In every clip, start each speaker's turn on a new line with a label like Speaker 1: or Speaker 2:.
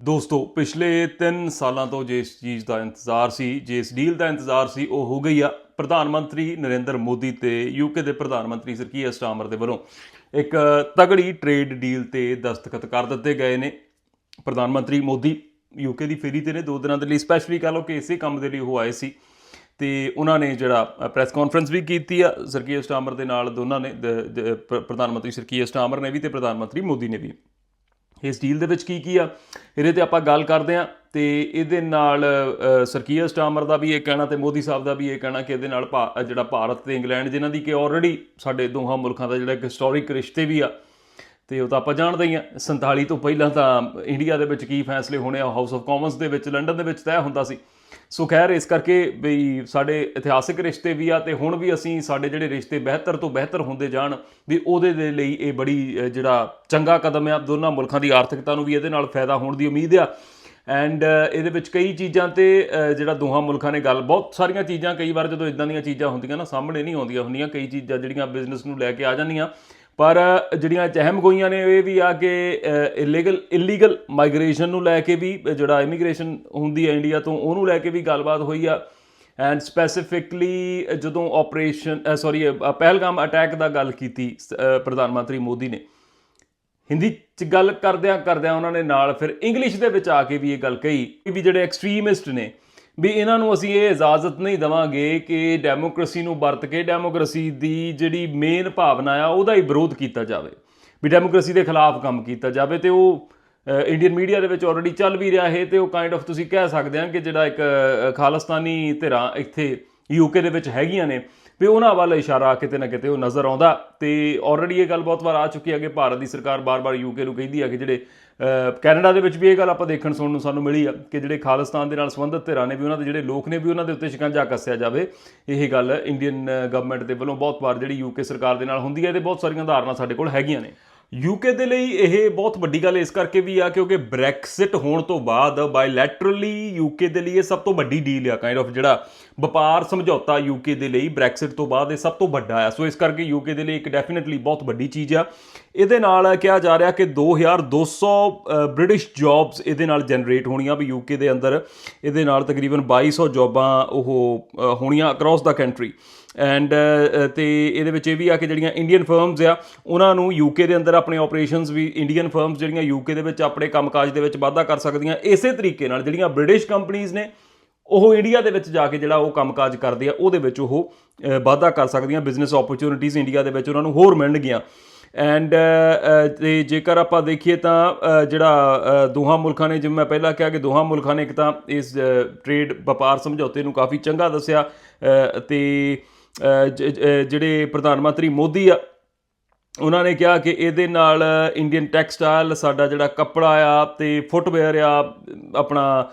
Speaker 1: ਦੋਸਤੋ, ਪਿਛਲੇ 3 ਸਾਲਾਂ ਤੋਂ ਜਿਸ ਚੀਜ਼ ਦਾ ਇੰਤਜ਼ਾਰ ਸੀ ਜਿਸ ਡੀਲ ਦਾ ਇੰਤਜ਼ਾਰ ਸੀ, ਉਹ ਹੋ ਗਈ ਆ ਪ੍ਰਧਾਨ ਮੰਤਰੀ ਨਰਿੰਦਰ ਮੋਦੀ ਤੇ ਯੂਕੇ ਦੇ ਪ੍ਰਧਾਨ ਮੰਤਰੀ ਸਰ ਕੀਰ ਦੇ ਵੱਲੋਂ। ਇੱਕ ਤਗੜੀ ਟ੍ਰੇਡ ਡੀਲ ਤੇ ਦਸਤਖਤ ਕਰ ਦਿੱਤੇ ਗਏ ਨੇ ਪ੍ਰਧਾਨ ਮੰਤਰੀ ਮੋਦੀ। ਯੂਕੇ ਦੀ ਫੇਰੀ ਤੇ ਨੇ ਦੋ ਦਿਨਾਂ ਦੇ ਲਈ ਸਪੈਸ਼ਲੀ ਕਹ ਲਓ ਕਿ ਇਸੇ ਕੰਮ ਦੇ ਲਈ ਉਹ ਆਏ ਸੀ। ਤੇ ਉਹਨਾਂ ਨੇ ਜਿਹੜਾ ਪ੍ਰੈਸ ਕਾਨਫਰੰਸ ਵੀ ਕੀਤੀ ਆ ਸਰਕੀਰ ਸਟਾਮਰ ਦੇ ਨਾਲ ਦੋਨਾਂ ਨੇ ਪ੍ਰਧਾਨ ਮੰਤਰੀ ਸਰਕੀਰ ਸਟਾਮਰ ਨੇ ਵੀ ਤੇ ਪ੍ਰਧਾਨ ਮੰਤਰੀ ਮੋਦੀ ਨੇ ਵੀ। ਇਸ ਡੀਲ ਦੇ ਵਿੱਚ ਕੀ ਕੀ ਆ? ਇਹਦੇ ਤੇ ਆਪਾਂ ਗੱਲ ਕਰਦੇ ਆ ਤੇ ਇਹਦੇ ਨਾਲ ਅ, ਸਟਾਮਰ ਦਾ ਵੀ ਇਹ ਕਹਿਣਾ ਤੇ ਮੋਦੀ ਸਾਹਿਬ ਦਾ ਵੀ ਇਹ ਕਹਿਣਾ ਕਿ ਇਹਦੇ ਨਾਲ ਭਾ- ਜਿਹੜਾ ਭਾਰਤ ਤੇ ਇੰਗਲੈਂਡ ਜਿਨ੍ਹਾਂ ਦੀ ਕਿ ਆਲਰੇਡੀ ਸਾਡੇ ਦੋਹਾਂ ਮੁਲਕਾਂ ਦਾ ਜਿਹੜਾ ਇੱਕ ਹਿਸਟੋਰਿਕ ਰਿਸ਼ਤੇ ਵੀ ਆ ਤੇ ਉਹ ਤਾਂ ਆਪਾਂ ਜਾਣਦੇ ਹੀ ਆ। 47 ਤੋਂ ਪਹਿਲਾਂ ਤਾਂ ਇੰਡੀਆ ਦੇ ਵਿੱਚ ਕੀ ਫੈਸਲੇ ਹੋਣੇ ਆ? ਹਾਊਸ ਆਫ ਕਾਮਨਸ ਦੇ ਵਿੱਚ ਲੰਡਨ ਦੇ ਵਿੱਚ ਤੈਅ ਹੁੰਦਾ ਸੀ। ਸੋ ਖੈਰ, ਇਸ ਕਰਕੇ ਵੀ ਸਾਡੇ ਇਤਿਹਾਸਿਕ ਰਿਸ਼ਤੇ ਵੀ ਆ ਤੇ ਹੁਣ ਵੀ ਅਸੀਂ ਸਾਡੇ ਜਿਹੜੇ ਰਿਸ਼ਤੇ ਬਿਹਤਰ ਤੋਂ ਬਿਹਤਰ ਹੁੰਦੇ ਜਾਣ, ਵੀ ਉਹਦੇ ਦੇ ਲਈ ਇਹ ਬੜੀ ਜਿਹੜਾ ਚੰਗਾ ਕਦਮ ਆ, ਦੋਨਾਂ ਮੁਲਕਾਂ ਦੀ ਆਰਥਿਕਤਾ ਨੂੰ ਵੀ ਇਹਦੇ ਨਾਲ ਫਾਇਦਾ ਹੋਣ ਦੀ ਉਮੀਦ ਆ। ਐਂਡ ਇਹਦੇ ਵਿੱਚ ਕਈ ਚੀਜ਼ਾਂ ਤੇ ਜਿਹੜਾ ਦੋਹਾਂ ਮੁਲਕਾਂ ਨੇ ਗੱਲ, ਬਹੁਤ ਸਾਰੀਆਂ ਚੀਜ਼ਾਂ, ਕਈ ਵਾਰ ਜਦੋਂ ਇਦਾਂ ਦੀਆਂ ਚੀਜ਼ਾਂ ਹੁੰਦੀਆਂ ਨਾ, ਸਾਹਮਣੇ ਨਹੀਂ ਆਉਂਦੀਆਂ ਹੁੰਦੀਆਂ, ਕਈ ਚੀਜ਼ਾਂ ਜਿਹੜੀਆਂ ਬਿਜ਼ਨਸ ਨੂੰ ਲੈ ਕੇ ਆ ਜਾਂਦੀਆਂ। ਪਰ ਜਿਹੜੀਆਂ ਅਹਿਮ ਗੋਈਆਂ ਨੇ ਇਹ ਵੀ ਆ ਕਿ ਇਲੀਗਲ ਇਲੀਗਲ ਮਾਈਗ੍ਰੇਸ਼ਨ ਨੂੰ ਲੈ ਕੇ ਵੀ, ਜਿਹੜਾ ਇਮੀਗ੍ਰੇਸ਼ਨ ਹੁੰਦੀ ਹੈ ਇੰਡੀਆ ਤੋਂ, ਉਹਨੂੰ ਲੈ ਕੇ ਵੀ ਗੱਲਬਾਤ ਹੋਈ ਆ। ਐਂਡ ਸਪੈਸੀਫਿਕਲੀ ਜਦੋਂ ਆਪਰੇਸ਼ਨ ਸੌਰੀ ਪਹਿਲਗਾਮ ਅਟੈਕ ਦਾ ਗੱਲ ਕੀਤੀ, ਸ- ਪ੍ਰਧਾਨ ਮੰਤਰੀ ਮੋਦੀ ਨੇ। ਹਿੰਦੀ ਚ ਗੱਲ ਕਰਦਿਆਂ ਕਰਦਿਆਂ ਉਹਨਾਂ ਨੇ ਨਾਲ ਫਿਰ ਇੰਗਲਿਸ਼ ਦੇ ਵਿੱਚ ਆ ਕੇ ਵੀ ਇਹ ਗੱਲ ਕਹੀ ਕਿ ਵੀ ਜਿਹੜੇ ਐਕਸਟ੍ਰੀਮਿਸਟ ਨੇ ਵੀ ਇਹਨਾਂ ਨੂੰ ਅਸੀਂ ਇਹ ਇਜਾਜ਼ਤ ਨਹੀਂ ਦਵਾਂਗੇ ਕਿ ਡੈਮੋਕ੍ਰੇਸੀ ਨੂੰ ਵਰਤ ਕੇ ਡੈਮੋਕ੍ਰੇਸੀ ਦੀ ਜਿਹੜੀ ਮੇਨ ਭਾਵਨਾ ਆ ਉਹਦਾ ਹੀ ਵਿਰੋਧ ਕੀਤਾ ਜਾਵੇ। ਵੀ ਡੈਮੋਕ੍ਰੇਸੀ ਦੇ ਖਿਲਾਫ ਕੰਮ ਕੀਤਾ ਜਾਵੇ ਤੇ ਉਹ ਇੰਡੀਅਨ ਮੀਡੀਆ ਦੇ ਵਿੱਚ ਆਲਰੇਡੀ ਚੱਲ ਵੀ ਰਿਹਾ ਹੈ ਤੇ ਉਹ ਕਾਈਂਡ ਆਫ ਤੁਸੀਂ ਕਹਿ ਸਕਦੇ ਆ ਕਿ ਜਿਹੜਾ ਇੱਕ ਅ, ਖਾਲਿਸਤਾਨੀ ਧਿਰਾਂ ਇੱਥੇ ਯੂਕੇ ਦੇ ਵਿੱਚ ਹੈਗੀਆਂ ਨੇ। ਵੀ ਉਹਨਾਂ ਵੱਲ ਇਸ਼ਾਰਾ ਕਿਤੇ ਨਾ ਕਿਤੇ ਉਹ ਨਜ਼ਰ ਆਉਂਦਾ ਤੇ ਆਲਰੇਡੀ ਇਹ ਗੱਲ ਬਹੁਤ ਵਾਰ ਆ ਚੁੱਕੀ ਹੈ ਕਿ ਭਾਰਤ ਦੀ ਸਰਕਾਰ ਬਾਰ-ਬਾਰ ਯੂਕੇ ਨੂੰ ਕਹਿੰਦੀ ਹੈ ਕਿ ਜਿਹੜੇ ਕੈਨੇਡਾ ਦੇ ਵਿੱਚ ਵੀ ਇਹ ਗੱਲ ਆਪਾਂ ਦੇਖਣ ਸੁਣਨ ਨੂੰ ਸਾਨੂੰ ਮਿਲੀ ਆ ਕਿ ਜਿਹੜੇ ਖਾਲਿਸਤਾਨ ਦੇ ਨਾਲ ਸੰਬੰਧਿਤ ਧਿਰਾਂ ਨੇ ਵੀ ਉਹਨਾਂ ਦੇ ਜਿਹੜੇ ਲੋਕ ਨੇ ਵੀ ਉਹਨਾਂ ਦੇ ਉੱਤੇ ਸ਼ਿਕੰਜਾ ਕੱਸਿਆ ਜਾਵੇ। ਇਹ ਗੱਲ ਇੰਡੀਅਨ ਗਵਰਨਮੈਂਟ ਦੇ ਵੱਲੋਂ ਬਹੁਤ ਵਾਰ ਜਿਹੜੀ ਯੂਕੇ ਸਰਕਾਰ ਦੇ ਨਾਲ ਹੁੰਦੀ ਹੈ ਤੇ ਬਹੁਤ ਸਾਰੀਆਂ ਉਦਾਹਰਨਾਂ ਸਾਡੇ ਕੋਲ ਹੈਗੀਆਂ ਨੇ। ਯੂਕੇ ਦੇ ਲਈ ਇਹ ਬਹੁਤ ਵੱਡੀ ਗੱਲ ਇਸ ਕਰਕੇ ਵੀ ਆ ਕਿਉਂਕਿ ਬ੍ਰੈਕਸਿਟ ਹੋਣ ਤੋਂ ਬਾਅਦ ਬਾਇਲੈਟਰਲੀ ਯੂਕੇ ਦੇ ਲਈ ਇਹ ਸਭ ਤੋਂ ਵੱਡੀ ਡੀਲ ਆ ਕਾਈਂਡ ਆਫ ਜਿਹੜਾ ਵਪਾਰ ਸਮਝੌਤਾ ਯੂਕੇ ਦੇ ਲਈ ਬ੍ਰੈਕਸਿਟ ਤੋਂ ਬਾਅਦ ਇਹ ਸਭ ਤੋਂ ਵੱਡਾ ਆ। ਸੋ ਇਸ ਕਰਕੇ ਯੂਕੇ ਦੇ ਲਈ ਇੱਕ ਡੈਫੀਨਿਟਲੀ ਬਹੁਤ ਵੱਡੀ ਚੀਜ਼ ਆ। ਇਹਦੇ ਨਾਲ ਕਿਹਾ ਜਾ ਰਿਹਾ ਕਿ 2200 ਬ੍ਰਿਟਿਸ਼ ਜੌਬਸ ਇਹਦੇ ਨਾਲ ਜਨਰੇਟ ਹੋਣੀਆਂ ਵੀ ਯੂਕੇ ਦੇ ਅੰਦਰ। ਇਹਦੇ ਨਾਲ ਤਕਰੀਬਨ 2200 ਜੌਬਾਂ ਉਹ ਹੋਣੀਆਂ across the country and uh, uh, ਤੇ ਇਹਦੇ ਵਿੱਚ ਇਹ ਵੀ ਆ ਕਿ ਜਿਹੜੀਆਂ ਇੰਡੀਅਨ ਫਰਮਸ ਆ, ਉਹਨਾਂ ਨੂੰ ਯੂਕੇ ਦੇ ਅੰਦਰ ਆਪਣੇ ਆਪਰੇਸ਼ਨਸ ਵੀ ਇੰਡੀਅਨ ਫਰਮਸ ਜਿਹੜੀਆਂ ਯੂਕੇ ਦੇ ਵਿੱਚ ਆਪਣੇ ਕੰਮਕਾਜ ਦੇ ਵਿੱਚ ਵਾਧਾ ਕਰ ਸਕਦੀਆਂ, ਇਸੇ ਤਰੀਕੇ ਨਾਲ ਜਿਹੜੀਆਂ ਬ੍ਰਿਟਿਸ਼ ਕੰਪਨੀਆਂ ਨੇ, ਉਹ ਇੰਡੀਆ ਦੇ ਵਿੱਚ ਜਾ ਕੇ ਜਿਹੜਾ ਉਹ ਕੰਮਕਾਜ ਕਰਦੇ ਆ, ਉਹਦੇ ਵਿੱਚ ਉਹ ਵਾਧਾ ਕਰ ਸਕਦੀਆਂ ਬਿਜ਼ਨਸ ਓਪਰਚ्युनिटीज ਇੰਡੀਆ ਦੇ ਵਿੱਚ ਉਹਨਾਂ ਨੂੰ ਹੋਰ ਮਿਲਣਗੀਆਂ ਐਂਡ ਤੇ ਜੇਕਰ ਆਪਾਂ ਦੇਖੀਏ ਤਾਂ ਜਿਹੜਾ ਦੋਹਾਂ ਮੁਲਕਾਂ ਨੇ, ਜਿਵੇਂ ਮੈਂ ਪਹਿਲਾਂ ਕਿਹਾ ਕਿ ਦੋਹਾਂ ਮੁਲਕਾਂ ਨੇ ਇੱਕ ਤਾਂ ਇਸ ਟ੍ਰੇਡ ਵਪਾਰ ਸਮਝੌਤੇ ਨੂੰ ਕਾਫੀ ਚੰਗਾ ਦੱਸਿਆ ਤੇ ਜਿਹੜੇ ਪ੍ਰਧਾਨ ਮੰਤਰੀ ਮੋਦੀ ਆ, ਉਹਨਾਂ ਨੇ ਕਿਹਾ ਕਿ ਇਹਦੇ ਨਾਲ ਇੰਡੀਅਨ ਟੈਕਸਟਾਈਲ ਸਾਡਾ ਜਿਹੜਾ ਕੱਪੜਾ ਆ ਤੇ ਫੁੱਟਵੇਅਰ ਆ, ਆਪਣਾ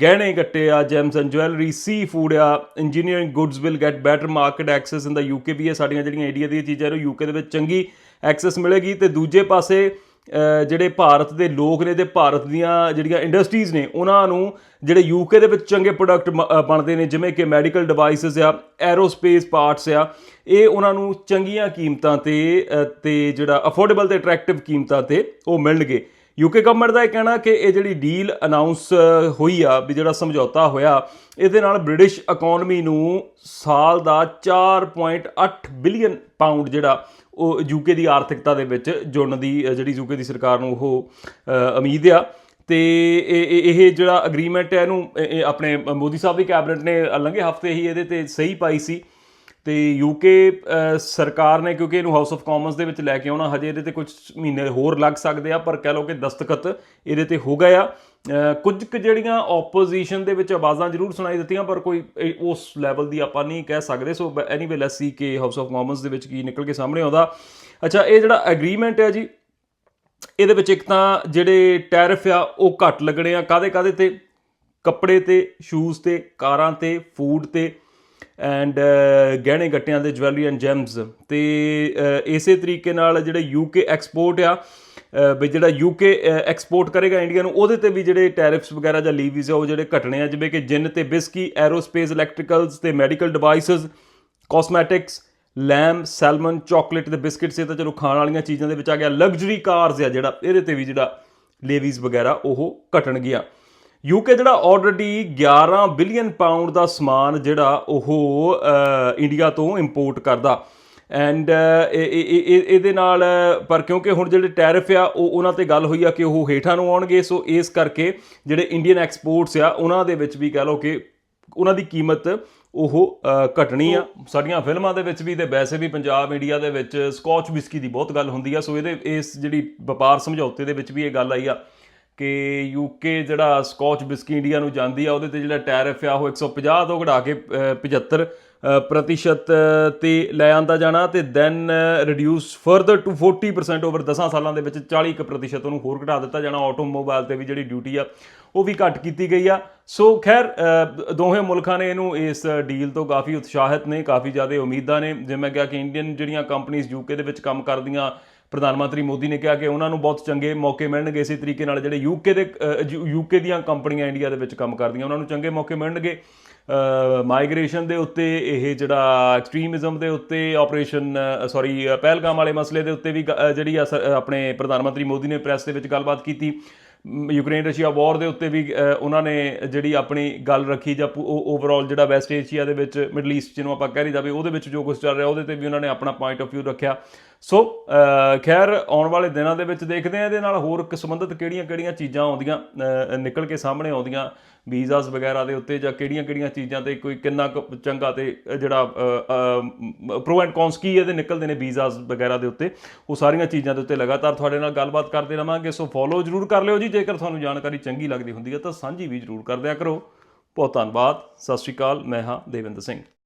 Speaker 1: ਗਹਿਣੇ ਗੱਟੇ ਆ, gems and jewellery, seafood ਆ, engineering goods will get better market access in the UK ਵੀ ਇਹ ਸਾਡੀਆਂ ਜਿਹੜੀਆਂ ਇੰਡੀਆ ਦੀਆਂ ਚੀਜ਼ਾਂ ਨੇ ਯੂਕੇ ਦੇ ਵਿੱਚ ਚੰਗੀ ਐਕਸੈਸ ਮਿਲੇਗੀ ਤੇ ਦੂਜੇ ਪਾਸੇ ਜਿਹੜੇ ਭਾਰਤ ਦੇ ਲੋਕ ਨੇ ਤੇ ਭਾਰਤ ਦੀਆਂ ਜਿਹੜੀਆਂ ਇੰਡਸਟਰੀਜ਼ ਨੇ ਉਹਨਾਂ ਨੂੰ ਜਿਹੜੇ ਯੂਕੇ ਦੇ ਵਿੱਚ ਚੰਗੇ ਪ੍ਰੋਡਕਟ ਬਣਦੇ ਨੇ ਜਿਵੇਂ ਕਿ ਮੈਡੀਕਲ ਡਿਵਾਈਸਸ ਆ ਐਰੋਸਪੇਸ ਪਾਰਟਸ ਆ ਇਹ ਉਹਨਾਂ ਨੂੰ ਚੰਗੀਆਂ ਕੀਮਤਾਂ ਤੇ ਅ, ਤੇ ਜਿਹੜਾ ਅਫੋਰਡੇਬਲ ਤੇ ਅਟਰੈਕਟਿਵ ਕੀਮਤਾਂ ਤੇ ਉਹ ਮਿਲਣਗੇ। ਯੂਕੇ ਗਵਰਨਮੈਂਟ ਦਾ ਇਹ ਕਹਿਣਾ ਕਿ ਇਹ ਜਿਹੜੀ ਡੀਲ ਅਨਾਉਂਸ ਹੋਈ ਆ ਵੀ ਜਿਹੜਾ ਸਮਝੌਤਾ ਹੋਇਆ ਇਹਦੇ ਨਾਲ ਬ੍ਰਿਟਿਸ਼ ਇਕਨੋਮੀ ਨੂੰ ਸਾਲ ਦਾ 4.8 ਬਿਲੀਅਨ ਪਾਉਂਡ ਜਿਹੜਾ ਉਹ ਯੂਕੇ ਦੀ ਆਰਥਿਕਤਾ ਦੇ ਵਿੱਚ ਜੁੜਨ ਦੀ ਅ, ਜਿਹੜੀ ਯੂਕੇ ਦੀ ਸਰਕਾਰ ਨੂੰ ਉਹ ਉਮੀਦ ਆ। ਤੇ ਇਹ ਜਿਹੜਾ ਅਗਰੀਮੈਂਟ ਹੈ ਇਹਨੂੰ ਆਪਣੇ ਮੋਦੀ ਸਾਹਿਬ ਦੀ ਕੈਬਨਿਟ ਨੇ ਲੰਘੇ ਹਫ਼ਤੇ ਹੀ ਇਹਦੇ ਤੇ ਸਹੀ ਪਾਈ ਸੀ। ਤੇ ਯੂਕੇ ਸਰਕਾਰ ਨੇ, ਕਿਉਂਕਿ ਇਹਨੂੰ ਹਾਊਸ ਆਫ ਕਾਮਨਸ ਦੇ ਵਿੱਚ ਲੈ ਕੇ ਆਉਣਾ, ਹਜੇ ਇਹਦੇ ਤੇ ਕੁਝ ਮਹੀਨੇ ਹੋਰ ਲੱਗ ਸਕਦੇ ਆ, ਪਰ ਕਹਿ ਲਓ ਕਿ ਦਸਤਖਤ ਇਹਦੇ ਤੇ ਹੋ ਗਏ ਆ। ਕੁਝ ਕੁ ਜਿਹੜੀਆਂ ਆਪੋਜੀਸ਼ਨ ਦੇ ਵਿੱਚ ਆਵਾਜ਼ਾਂ ਜ਼ਰੂਰ ਸੁਣਾਈ ਦਿੱਤੀਆਂ, ਪਰ ਕੋਈ, ਇਹ, ਉਸ ਲੈਵਲ ਦੀ ਆਪਾਂ ਨਹੀਂ ਕਹਿ ਸਕਦੇ। ਸੋ ਐਨੀਵੇ ਲੈਟਸ ਸੀ ਕਿ ਹਾਊਸ ਆਫ ਕਾਮਨਸ ਦੇ ਵਿੱਚ ਕੀ ਨਿਕਲ ਕੇ ਸਾਹਮਣੇ ਆਉਂਦਾ। ਅੱਛਾ, ਇਹ ਜਿਹੜਾ ਐਗਰੀਮੈਂਟ ਹੈ ਜੀ, ਇਹਦੇ ਵਿੱਚ ਇੱਕ ਤਾਂ ਜਿਹੜੇ ਟੈਰਿਫ ਆ, ਉਹ ਘੱਟ ਲੱਗਣੇ ਆ। ਕਾਦੇ ਕਾਦੇ ਤੇ? ਕੱਪੜੇ ਤੇ ਸ਼ੂਜ਼ ਤੇ, ਕਾਰਾਂ ਤੇ ਫੂਡ ਤੇ। ਐਂਡ uh, ਗਹਿਣੇ ਗੱਟਿਆਂ ਦੇ ਜਵੈਲਰੀ ਐਂਡ ਜੈਮਸ ਤੇ uh, ਇਸੇ ਤਰੀਕੇ ਨਾਲ ਜਿਹੜੇ ਯੂਕੇ ਐਕਸਪੋਰਟ ਆ uh, ਵੀ ਜਿਹੜਾ ਯੂਕੇ ਐਕਸਪੋਰਟ ਕਰੇਗਾ ਇੰਡੀਆ ਨੂੰ, ਉਹਦੇ ਤੇ ਵੀ ਜਿਹੜੇ ਟੈਰਿਫਸ ਵਗੈਰਾ ਜਾਂ ਲੀਵੀਜ਼ ਆ, ਉਹ ਜਿਹੜੇ ਘਟਣੇ ਆ, ਜਿਵੇਂ ਕਿ ਜਿੰਨ ਤੇ ਬਿਸਕੀ ਐਰੋਸਪੇਸ ਇਲੈਕਟ੍ਰੀਕਲਸ ਤੇ medical devices cosmetics lamb salmon chocolate ਤੇ ਬਿਸਕਿਟਸ ਇਹ ਤਾਂ ਚਲੋ ਖਾਣ ਵਾਲੀਆਂ ਚੀਜ਼ਾਂ ਦੇ ਵਿੱਚ ਆ ਗਿਆ ਲਗਜ਼ਰੀ ਕਾਰਸ ਆ ਜਿਹੜਾ, ਇਹਦੇ ਤੇ ਵੀ ਜਿਹੜਾ ਲੇਵੀਜ਼ ਵਗੈਰਾ ਉਹ ਘਟਣਗੀਆਂ। ਯੂਕੇ ਜਿਹੜਾ ਆਲਰੇਡੀ 11 ਬਿਲੀਅਨ ਪਾਉਂਡ ਦਾ ਸਮਾਨ ਜਿਹੜਾ ਉਹ ਇੰਡੀਆ ਤੋਂ ਇੰਪੋਰਟ ਕਰਦਾ। ਐਂਡ ਇਹਦੇ ਨਾਲ, ਪਰ ਕਿਉਂਕਿ ਹੁਣ ਜਿਹੜੇ ਟੈਰਿਫ ਆ, ਉਹ ਉਹਨਾਂ ਤੇ ਗੱਲ ਹੋਈ ਆ ਕਿ ਉਹ ਹੇਠਾਂ ਨੂੰ ਆਉਣਗੇ, ਸੋ ਇਸ ਕਰਕੇ ਜਿਹੜੇ ਇੰਡੀਅਨ ਐਕਸਪੋਰਟਸ ਆ, ਉਹਨਾਂ ਦੇ ਵਿੱਚ ਵੀ ਕਹਿ ਲਓ ਕਿ ਉਹਨਾਂ ਦੀ ਕੀਮਤ ਉਹ ਘਟਣੀ ਆ। ਸਾਡੀਆਂ ਫਿਲਮਾਂ ਦੇ ਵਿੱਚ ਵੀ ਤੇ ਵੈਸੇ ਵੀ ਪੰਜਾਬ ਇੰਡੀਆ ਦੇ ਵਿੱਚ ਸਕਾਚ ਵਿਸਕੀ ਦੀ ਬਹੁਤ ਗੱਲ ਹੁੰਦੀ ਆ, ਸੋ ਇਹਦੇ, ਇਸ ਜਿਹੜੀ ਵਪਾਰ ਸਮਝੌਤੇ ਦੇ ਵਿੱਚ ਵੀ ਇਹ ਗੱਲ ਆਈ ਆ। ਕਿ ਯੂਕੇ ਜਿਹੜਾ ਸਕਾਚ ਬਿਸਕੀ ਇੰਡੀਆ ਨੂੰ ਜਾਂਦੀ ਆ ਉਹਦੇ ਤੇ ਜਿਹੜਾ ਟੈਰਿਫ ਆ ਉਹ 150 ਤੋਂ ਘਟਾ ਕੇ ਅ, 75 ਪ੍ਰਤੀਸ਼ਤ ਤੇ ਲੈ ਆਂਦਾ ਜਾਣਾ ਤੇ then reduce further to 40% over 10 ਸਾਲਾਂ ਦੇ ਵਿੱਚ 40% ਕੁ ਪ੍ਰਤੀਸ਼ਤ ਉਹਨੂੰ ਹੋਰ ਘਟਾ ਦਿੱਤਾ ਜਾਣਾ। ਆਟੋਮੋਬਾਈਲ ਤੇ ਵੀ ਜਿਹੜੀ ਡਿਊਟੀ ਆ ਉਹ ਵੀ ਘੱਟ ਕੀਤੀ ਗਈ ਆ। ਸੋ ਖੈਰ ਦੋਹੇ ਮੁਲਕਾਂ ਨੇ ਇਹਨੂੰ ਇਸ ਡੀਲ ਤੋਂ ਕਾਫੀ ਉਤਸ਼ਾਹਿਤ ਨੇ ਕਾਫੀ ਜ਼ਿਆਦਾ ਉਮੀਦਾਂ ਨੇ। ਜਿਵੇਂ ਮੈਂ ਕਿਹਾ ਕਿ ਇੰਡੀਅਨ ਜਿਹੜੀਆਂ ਕੰਪਨੀਆਂ ਯੂਕੇ ਦੇ ਵਿੱਚ ਕੰਮ ਕਰਦੀਆਂ ਪ੍ਰਧਾਨ ਮੰਤਰੀ ਮੋਦੀ ਨੇ ਕਿਹਾ ਕਿ ਉਹਨਾਂ ਨੂੰ ਬਹੁਤ ਚੰਗੇ ਮੌਕੇ ਮਿਲਣਗੇ, ਇਸੇ ਤਰੀਕੇ ਨਾਲ ਜਿਹੜੇ ਯੂਕੇ ਦੇ ਯੂਕੇ ਦੀਆਂ ਕੰਪਨੀਆਂ ਇੰਡੀਆ ਦੇ ਵਿੱਚ ਕੰਮ ਕਰਦੀਆਂ, ਉਹਨਾਂ ਨੂੰ ਚੰਗੇ ਮੌਕੇ ਮਿਲਣਗੇ। ਮਾਈਗ੍ਰੇਸ਼ਨ ਦੇ ਉੱਤੇ ਇਹ ਜਿਹੜਾ ਐਕਸਟ੍ਰੀਮਿਜ਼ਮ ਦੇ ਉੱਤੇ ਆਪਰੇਸ਼ਨ ਸੌਰੀ ਪਹਿਲਗਾਮ ਵਾਲੇ ਮਸਲੇ ਦੇ ਉੱਤੇ ਵੀ ਗ- ਜਿਹੜੀ ਆ ਸ- ਆਪਣੇ ਪ੍ਰਧਾਨ ਮੰਤਰੀ ਮੋਦੀ ਨੇ ਪ੍ਰੈਸ ਦੇ ਵਿੱਚ ਗੱਲਬਾਤ ਕੀਤੀ। ਯੂਕਰੇਨ ਰਸ਼ੀਆ ਵਾਰ ਦੇ ਉੱਤੇ ਵੀ ਉਹਨਾਂ ਨੇ ਜਿਹੜੀ ਆਪਣੀ ਗੱਲ ਰੱਖੀ ਜਾਂ ਓਵਰਆਲ ਜਿਹੜਾ ਵੈਸਟ ਏਸ਼ੀਆ ਦੇ ਵਿੱਚ ਮਿਡਲ ਈਸਟ ਜਿਹਨੂੰ ਆਪਾਂ ਕਹਿ ਰਹੀ ਜਾਵੇ ਉਹਦੇ ਵਿੱਚ ਜੋ ਕੁਝ ਚੱਲ ਰਿਹਾ, ਉਹਦੇ ਤੇ ਵੀ ਉਹਨਾਂ ਨੇ ਆਪਣਾ ਪੁਆਇੰਟ ਆਫ View ਰੱਖਿਆ। ਸੋ ਖੈਰ, ਆਉਣ ਵਾਲੇ ਦਿਨਾਂ ਦੇ ਵਿੱਚ ਦੇਖਦੇ ਆ ਇਹਦੇ ਨਾਲ ਹੋਰ ਕ- ਸੰਬੰਧਿਤ ਕਿਹੜੀਆਂ-ਕਿਹੜੀਆਂ ਚੀਜ਼ਾਂ ਆਉਂਦੀਆਂ ਨਿਕਲ ਕੇ ਸਾਹਮਣੇ ਆਉਂਦੀਆਂ ਵੀਜ਼ਾਸ ਵਗੈਰਾ ਦੇ ਉੱਤੇ ਜਾਂ ਕਿਹੜੀਆਂ-ਕਿਹੜੀਆਂ ਚੀਜ਼ਾਂ ਤੇ ਕੋਈ ਕਿੰਨਾ ਕੁ ਚੰਗਾ ਤੇ ਜਿਹੜਾ ਪ੍ਰੋ ਐਂਡ ਕੌਨਸ ਕੀ ਇਹਦੇ ਨਿਕਲਦੇ ਨੇ ਵੀਜ਼ਾਸ ਵਗੈਰਾ ਦੇ ਉੱਤੇ, ਉਹ ਸਾਰੀਆਂ ਚੀਜ਼ਾਂ ਦੇ ਉੱਤੇ ਲਗਾਤਾਰ ਤੁਹਾਡੇ ਨਾਲ ਗੱਲਬਾਤ ਕਰਦੇ ਰਵਾਂਗੇ। ਸੋ ਫੋਲੋ ਜਰੂਰ ਕਰ ਲਿਓ ਜੀ, ਜੇਕਰ ਤੁਹਾਨੂੰ ਜਾਣਕਾਰੀ ਚੰਗੀ ਲੱਗਦੀ ਹੁੰਦੀ ਹੈ ਤਾਂ ਸਾਂਝੀ ਵੀ ਜਰੂਰ ਕਰਦਿਆ ਕਰੋ। ਬਹੁਤ ਧੰਨਵਾਦ, ਸਤਿ ਸ਼੍ਰੀ ਅਕਾਲ, ਮੈਂ ਹਾਂ ਦੇਵਿੰਦਰ ਸਿੰਘ।